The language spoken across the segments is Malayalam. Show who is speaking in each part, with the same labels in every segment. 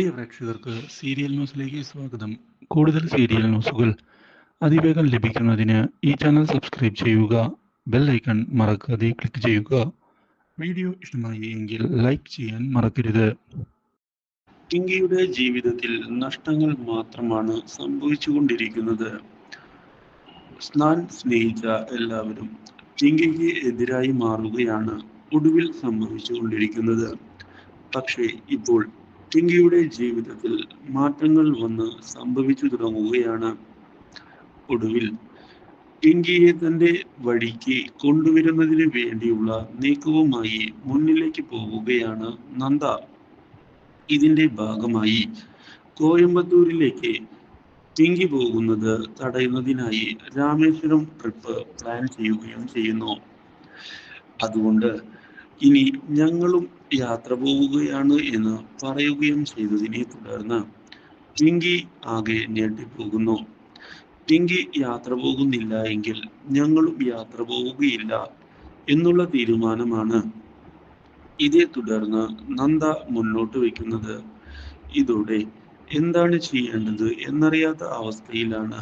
Speaker 1: പ്രിയ പ്രേക്ഷകർക്ക് സീരിയൽ ന്യൂസിലേക്ക് സ്വാഗതം. കൂടുതൽ സീരിയൽ ന്യൂസുകൾ അതിവേഗം ലഭിക്കുന്നതിന് ഈ ചാനൽ സബ്സ്ക്രൈബ് ചെയ്യുക ബെൽ ഐക്കൺ മറക്കാതെ ക്ലിക്ക് ചെയ്യുക. വീഡിയോ ഇഷ്ടമായി എങ്കിൽ ലൈക്ക് ചെയ്യാൻ മറക്കരുത്. പിങ്കിയുടെ ജീവിതത്തിൽ നഷ്ടങ്ങൾ മാത്രമാണ് സംഭവിച്ചുകൊണ്ടിരിക്കുന്നത്. സ്നാൻ സ്നേഹിച്ച എല്ലാവരും ഇന്ത്യയ്ക്ക് എതിരായി മാറുകയാണ് ഒടുവിൽ സംഭവിച്ചുകൊണ്ടിരിക്കുന്നത്. പക്ഷേ ഇപ്പോൾ പിങ്കിയുടെ ജീവിതത്തിൽ മാറ്റങ്ങൾ വന്ന് സംഭവിച്ചു തുടങ്ങുകയാണ് ഒടുവിൽ. പിങ്കിയെ തന്റെ വഴിക്ക് കൊണ്ടുവരുന്നതിന് വേണ്ടിയുള്ള നീക്കവുമായി മുന്നിലേക്ക് പോവുകയാണ് നന്ദ. ഇതിന്റെ ഭാഗമായി കോയമ്പത്തൂരിലേക്ക് പിങ്കി പോകുന്നത് തടയുന്നതിനായി രാമേശ്വരം ട്രിപ്പ് പ്ലാൻ ചെയ്യുകയും ചെയ്യുന്നു. അതുകൊണ്ട് ഇനി ഞങ്ങളും യാത്ര പോവുകയാണ് എന്ന് പറയുകയും ചെയ്തതിനെ തുടർന്ന് പിങ്കി ആകെ ഞെട്ടിപ്പോകുന്നു. പിങ്കി യാത്ര പോകുന്നില്ല എങ്കിൽ ഞങ്ങളും യാത്ര പോവുകയില്ല എന്നുള്ള തീരുമാനമാണ് ഇതേ തുടർന്ന് നന്ദ മുന്നോട്ട് വയ്ക്കുന്നത്. ഇതോടെ എന്താണ് ചെയ്യേണ്ടത് എന്നറിയാത്ത അവസ്ഥയിലാണ്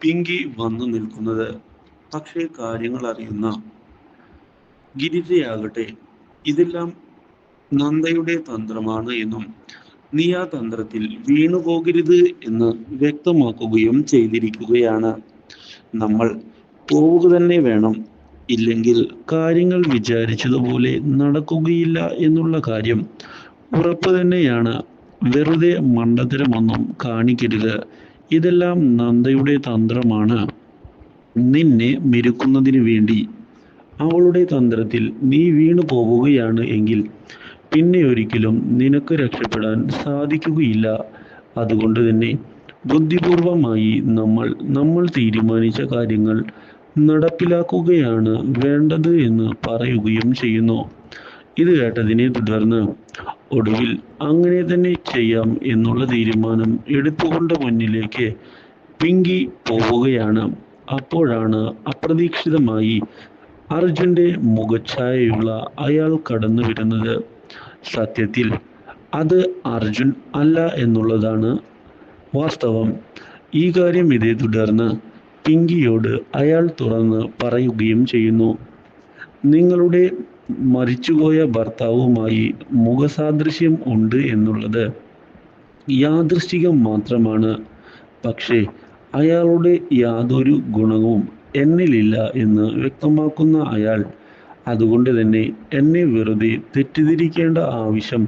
Speaker 1: പിങ്കി വന്നു നിൽക്കുന്നത്. പക്ഷേ കാര്യങ്ങൾ അറിയുന്ന ഗിരിജയാകട്ടെ ഇതെല്ലാം നന്ദയുടെ തന്ത്രമാണ് എന്നും നീ ആ തന്ത്രത്തിൽ വീണുപോകരുത് എന്ന് വ്യക്തമാക്കുകയും ചെയ്തിരിക്കുകയാണ്. നമ്മൾ പോവുക തന്നെ വേണം. ഇല്ലെങ്കിൽ കാര്യങ്ങൾ വിചാരിച്ചതുപോലെ നടക്കുകയില്ല എന്നുള്ള കാര്യം ഉറപ്പ് തന്നെയാണ്. വെറുതെ മണ്ടത്തരമൊന്നും കാണിക്കരുത്. ഇതെല്ലാം നന്ദയുടെ തന്ത്രമാണ്. നിന്നെ മെരുക്കുന്നതിന് വേണ്ടി. അവളുടെ തന്ത്രത്തിൽ നീ വീണു പോവുകയാണ് എങ്കിൽ പിന്നെ ഒരിക്കലും നിനക്ക് രക്ഷപ്പെടാൻ സാധിക്കുകയില്ല. അതുകൊണ്ട് തന്നെ ബുദ്ധിപൂർവമായി നമ്മൾ നമ്മൾ തീരുമാനിച്ച കാര്യങ്ങൾ നടപ്പിലാക്കുകയാണ് വേണ്ടത് എന്ന് പറയുകയും ചെയ്യുന്നു. ഇത് കേട്ടതിനെ തുടർന്ന് ഒടുവിൽ അങ്ങനെ തന്നെ ചെയ്യാം എന്നുള്ള തീരുമാനം എടുത്തുകൊണ്ട് മുന്നിലേക്ക് പിങ്കി പോവുകയാണ്. അപ്പോഴാണ് അപ്രതീക്ഷിതമായി അർജുന്റെ മുഖഛായയുള്ള അയാൾ കടന്നു വരുന്നത് സത്യത്തിൽ അത് അർജുൻ അല്ല എന്നുള്ളതാണ് വാസ്തവം. ഈ കാര്യം ഇതേ തുടർന്ന് പിങ്കിയോട് അയാൾ തുറന്ന് പറയുകയും ചെയ്യുന്നു. നിങ്ങളുടെ മരിച്ചുപോയ ഭർത്താവുമായി മുഖസാദൃശ്യം ഉണ്ട് എന്നുള്ളത് യാദൃശ്ചികം മാത്രമാണ്. പക്ഷേ അയാളുടെ യാതൊരു ഗുണവും എന്നിലില്ല എന്ന് വ്യക്തമാക്കുന്ന അയാൾ അതുകൊണ്ട് തന്നെ എന്നെ വെറുതെ തെറ്റിദ്ധരിക്കേണ്ട ആവശ്യം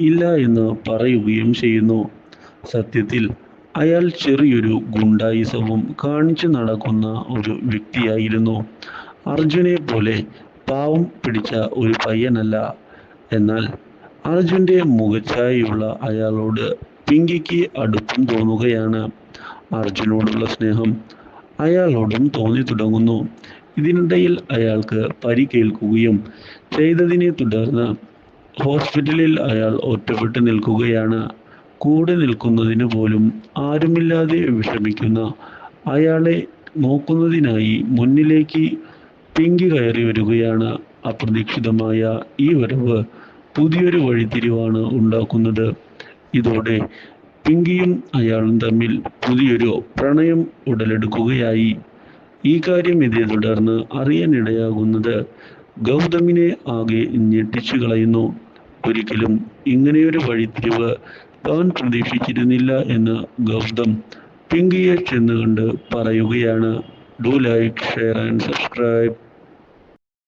Speaker 1: ഇല്ല എന്ന് പറയുകയും ചെയ്യുന്നു. സത്യത്തിൽ അയാൾ ചെറിയൊരു ഗുണ്ടായിസവും കാണിച്ചു നടക്കുന്ന ഒരു വ്യക്തിയായിരുന്നു. അർജുനെ പോലെ പാവം പിടിച്ച ഒരു പയ്യനല്ല. എന്നാൽ അർജുന്റെ മുഖച്ഛായയുള്ള അയാളോട് പിങ്കിക്ക് അടുപ്പം തോന്നുകയാണ്. അർജുനോടുള്ള സ്നേഹം അയാളോടും തോന്നി തുടങ്ങുന്നു. ഇതിനിടയിൽ അയാൾക്ക് പരിക്കേൽക്കുകയും ചെയ്തതിനെ തുടർന്ന് ഹോസ്പിറ്റലിൽ അയാൾ ഒറ്റപ്പെട്ടു നിൽക്കുകയാണ്. കൂടെ നിൽക്കുന്നതിന് പോലും ആരുമില്ലാതെ വിഷമിക്കുന്ന അയാളെ നോക്കുന്നതിനായി മുന്നിലേക്ക് പിങ്കി കയറി വരികയാണ്. അപ്രതീക്ഷിതമായ ഈ വരവ് പുതിയൊരു വഴിത്തിരിവാണ് ഉണ്ടാക്കുന്നത്. ഇതോടെ പിങ്കിയും അയാളും തമ്മിൽ പുതിയൊരു പ്രണയം ഉടലെടുക്കുകയായി. ഈ കാര്യം ഇതേ തുടർന്ന് അറിയാനിടയാകുന്നത് ഗൗതമിനെ ആകെ ഞെട്ടിച്ചു കളയുന്നു. ഒരിക്കലും ഇങ്ങനെയൊരു വഴിത്തിരിവ് താൻ പ്രതീക്ഷിച്ചിരുന്നില്ല എന്ന് ഗൗതം പിങ്കിയെ ചെന്ന് കണ്ട് പറയുകയാണ്. Do like share and subscribe